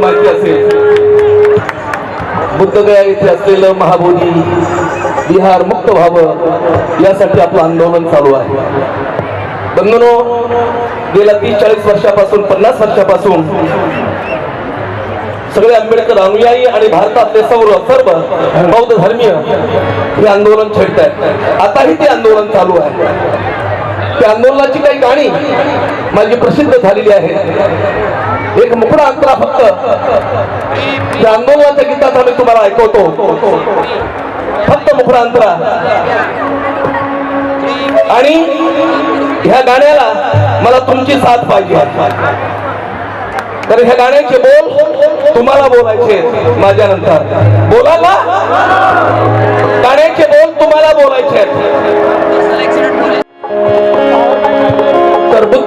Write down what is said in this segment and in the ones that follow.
माहिती असेल. बुद्धगया येथे असलेलं महाबोधी विहार मुक्त व्हावं यासाठी आपलं आंदोलन चालू आहे. बंधनो गेल्या तीस चाळीस वर्षापासून पन्नास वर्षापासून सगळे आंबेडकर अनुयायी आणि भारतातले सर्व सर्व बौद्ध धर्मीय हे आंदोलन छेडत आहेत आताही ते आंदोलन चालू आहे. त्या आंदोलनाची काही गाणी माझी प्रसिद्ध झालेली आहेत. एक मुकडा अंतरा फक्त. त्या आंदोलनाच्या गीताचा मी तुम्हाला ऐकवतो. फक्त मुकडा अंतरा. आणि ह्या गाण्याला मला तुमची साथ पाहिजे. तर ह्या गाण्याचे बोल तुम्हाला बोलायचे माझ्या नंतर बोला ना. गाण्याचे बोल तुम्हाला बोलायचे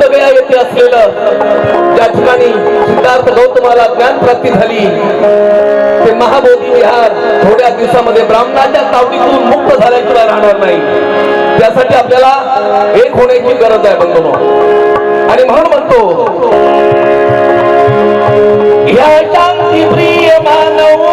आहेत. येथे असलेलं ज्या ठिकाणी सिद्धार्थ गौतमाला ज्ञान प्राप्ती झाली ते महाबोधी विहार थोड्या दिवसामध्ये ब्राह्मणाच्या तावडीतून मुक्त झाल्याशिवाय राहणार नाही त्यासाठी आपल्याला एक होण्याची गरज आहे बंधनो आणि म्हणून म्हणतो ह्या शांती प्रिय मानव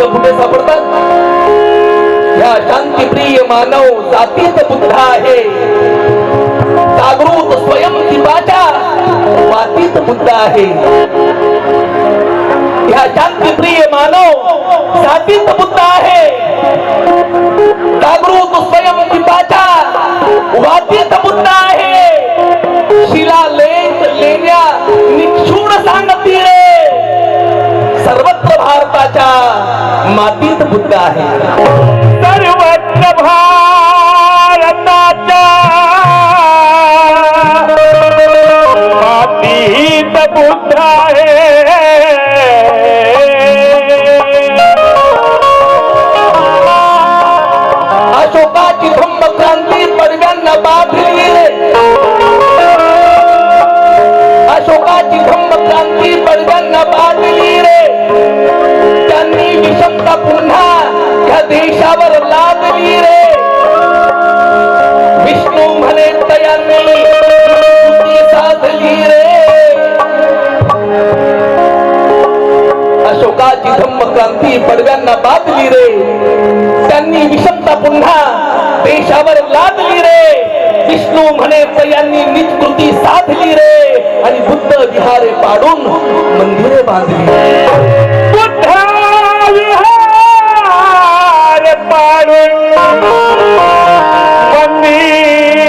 बुद्ध कुठे सापडतात ह्या शांतीप्रिय मानव जातीत बुद्ध आहे जागृत स्वयं दीपाच्या वातीत बुद्ध आहे ह्या शांतीप्रिय मानव जातीत बुद्ध आहे जागृत स्वयं दीपाच्या वातीत बुद्ध आहे मातीत बुद्ध आहे. अशोकाची धम्म क्रांती पडव्यांना बांधली रे. त्यांनी विषमता पुन्हा देशावर लादली रे. विष्णू म्हणे यांनी निष्कृती साधली रे. आणि बुद्ध विहारे पाडून मंदिरे बांधली. बुद्ध विहार पाडून मंदिर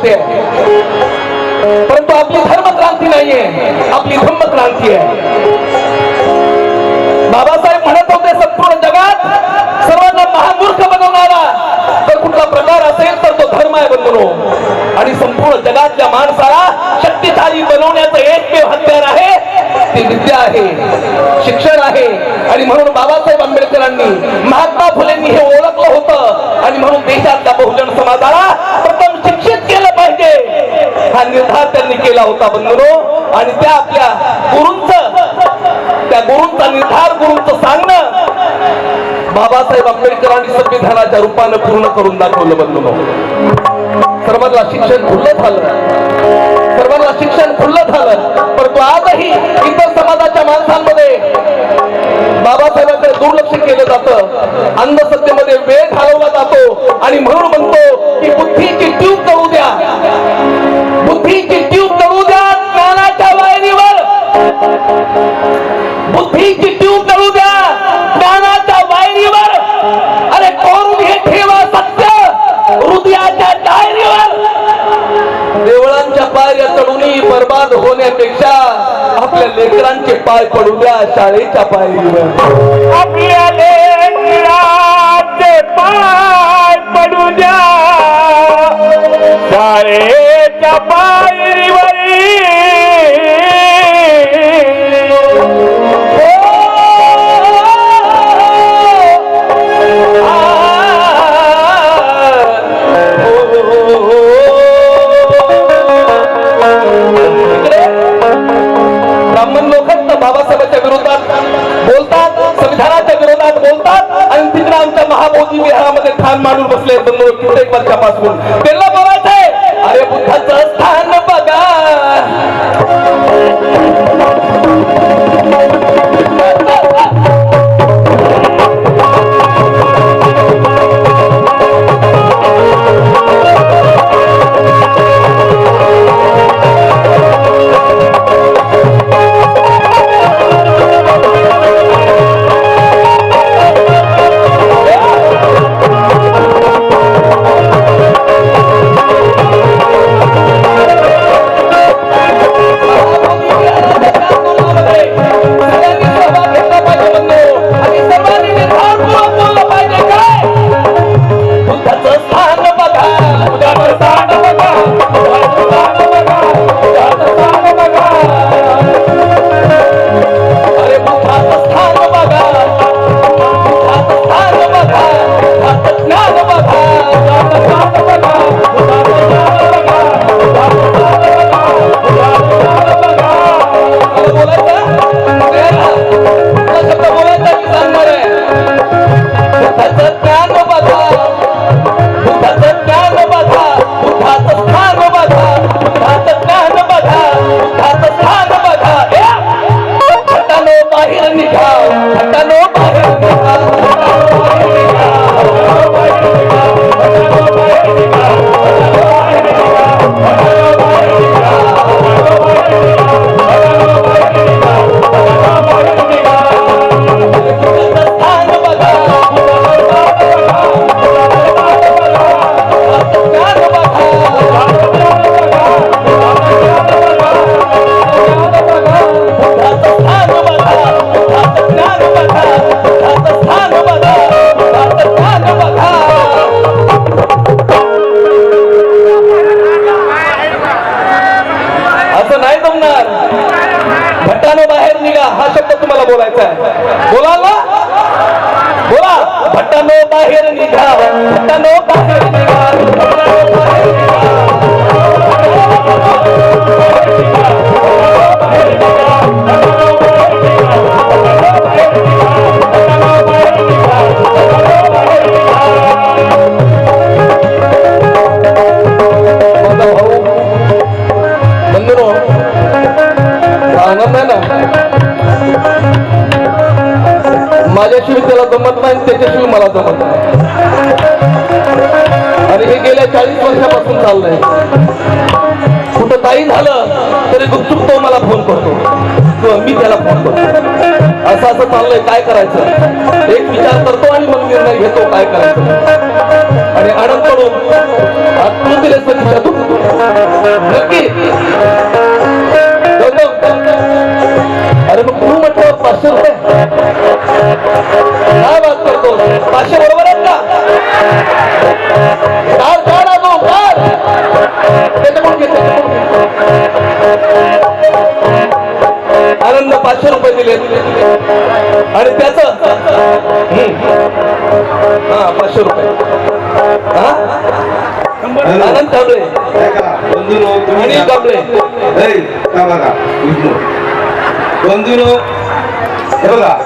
होते. परंतु आपली धर्मक्रांती नाहीये आपली धम्मक्रांती आहे. बाबासाहेब म्हणत होते संपूर्ण जगात सर्वांना महामूर्ख बनवणारा तर कुठला प्रकार असेल तर तो धर्म आहे बंधनो आणि संपूर्ण जगातल्या माणसाला शक्तिशाली बनवण्याचं एकमेव हत्यार आहे ती विद्या आहे शिक्षण आहे. आणि म्हणून बाबासाहेब आंबेडकरांनी महात्मा फुलेंनी हे ओळखलं होतं. आणि म्हणून देशातल्या बहुजन समाजाला हा निर्धार त्यांनी केला होता बंधनो. आणि त्या आपल्या गुरूंचं त्या गुरूंचा निर्धार गुरूंचं सांगणं बाबासाहेब आंबेडकरांनी संविधानाच्या रूपानं पूर्ण करून दाखवलं बंधनो. सर्वांना शिक्षण खुल्लं झालं. सर्वांना शिक्षण खुल्लं झालं. परंतु आजही इतर समाजाच्या माणसांमध्ये बाबासाहेबांकडे दुर्लक्ष केलं जातं. अंधसत्तेमध्ये वेळ घालवला जातो. आणि म्हणून पड़ूजा साल चपाई रव पड़ूजा साले चपाई रव महाबोधी विहारामध्ये ठाण मांडून बसले बंधू कित्येक वर्षापासून? त्यांना माझ्याशिवाय त्याला जमत नाही त्याच्याशिवाय मला जमत नाही. आणि हे गेल्या चाळीस वर्षापासून चाललंय. कुठं काही झालं तरी गुपचूप तो मला फोन करतो. किंवा मी त्याला फोन करतो. असं असं चाललंय काय करायचं? एक विचार करतो आणि मग निर्णय घेतो काय करायचं. आणि आनंद पडून आज तू दिले तर तू नक्की. दिले आणि त्याच? हा पाचशे रुपये. हा? आनंद कांबळे. आणि कांबळे. बंधूनो हे बघा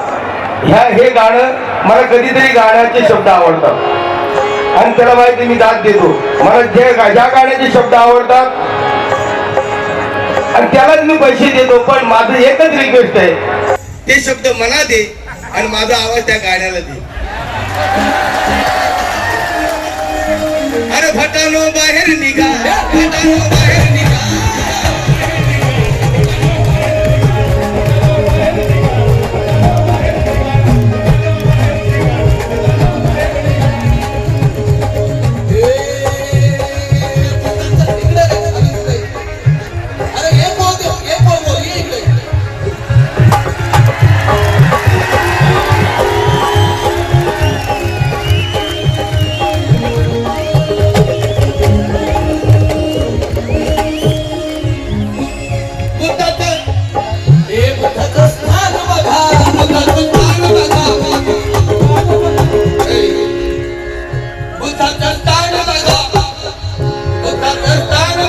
ह्या हे गाणं मला कधीतरी गाण्याचे शब्द आवडतात. आणि त्याला माहिती मी दाद देतो. मला जे ज्या गाण्याचे शब्द आवडतात. आणि त्यालाच मी पैसे देतो पण माझं एकच रिक्वेस्ट आहे. ते शब्द मला दे आणि माझा आवाज त्या गाण्याला दे. अरे भटानो बाहेर निघा भटानो बाहेर निघा. उठा करताना बघा उठा करताना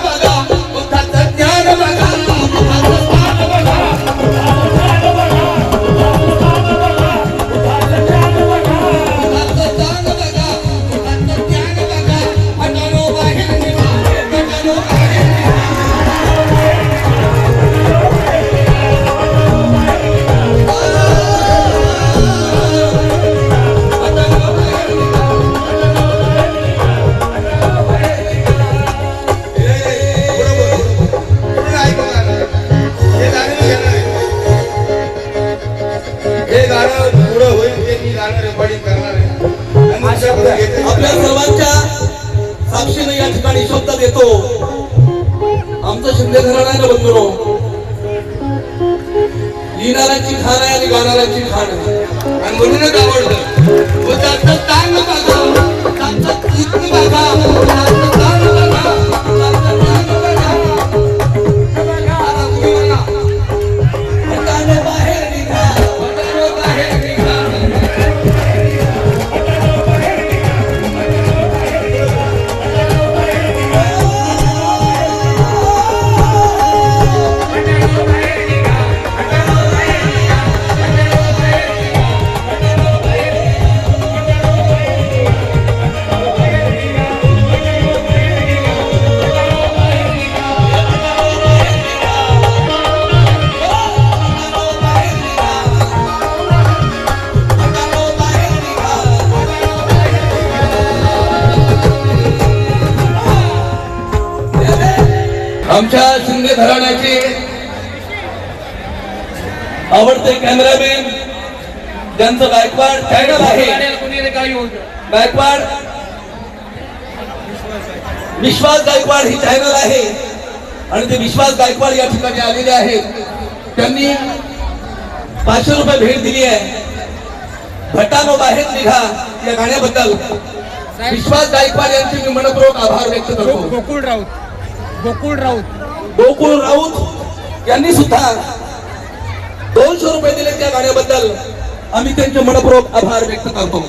आपल्या घराण्याला बंधुनो लिहिणाऱ्यांची खाण आहे आणि गाणाऱ्यांची खाण आहे. आणि म्हणूनच आवडतं. व त्यांचं ताण बघा त्यांचं गीत आमच्या शिंदे घराण्याचे आवडते कॅमेरामॅन ज्यांचं गायकवाड चॅनल आहे. गायकवाड विश्वास गायकवाड ही चॅनल आहे. आणि ते विश्वास गायकवाड या ठिकाणी आलेले आहेत. त्यांनी पाचशे रुपये भेट दिली आहे. भटानो बाहेर निघा या गाण्याबद्दल. विश्वास गायकवाड यांचे मी मनपूर्वक आभार व्यक्त करतो. गोकुळ राऊत. गोकुळ राऊत. गोकुळ राऊत यांनी सुद्धा दोनशे रुपये दिले त्या गाण्याबद्दल. आम्ही त्यांचे मनपूर्वक आभार व्यक्त करतो.